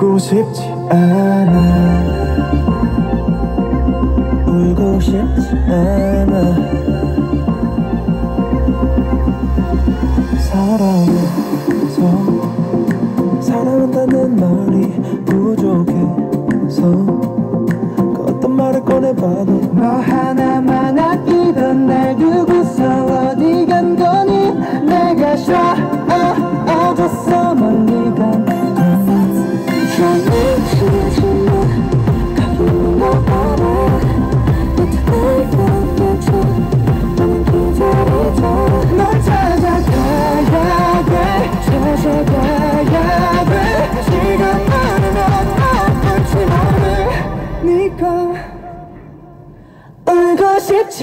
울고 싶지 않아. 울고 싶지 않아. 사랑해서. 사랑한다는 말이 부족해서. 그 어떤 말을 꺼내봐도 너 하나만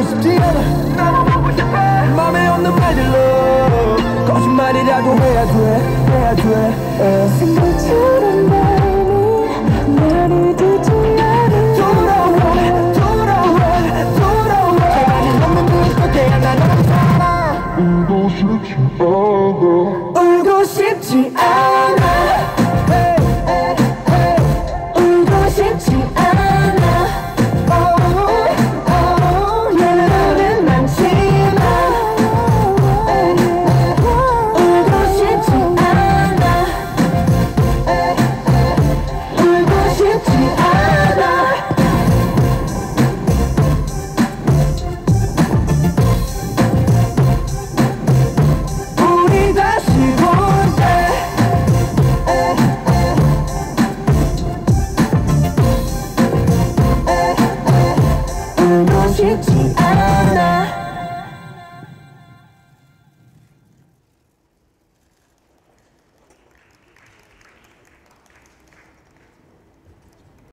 보고 싶지 않아 난 보고 싶어 맘에 없는 말들로 거짓말이라고 해야 돼 해야 돼. 생각처럼 마음이 나를 두지 울고 싶지 않아.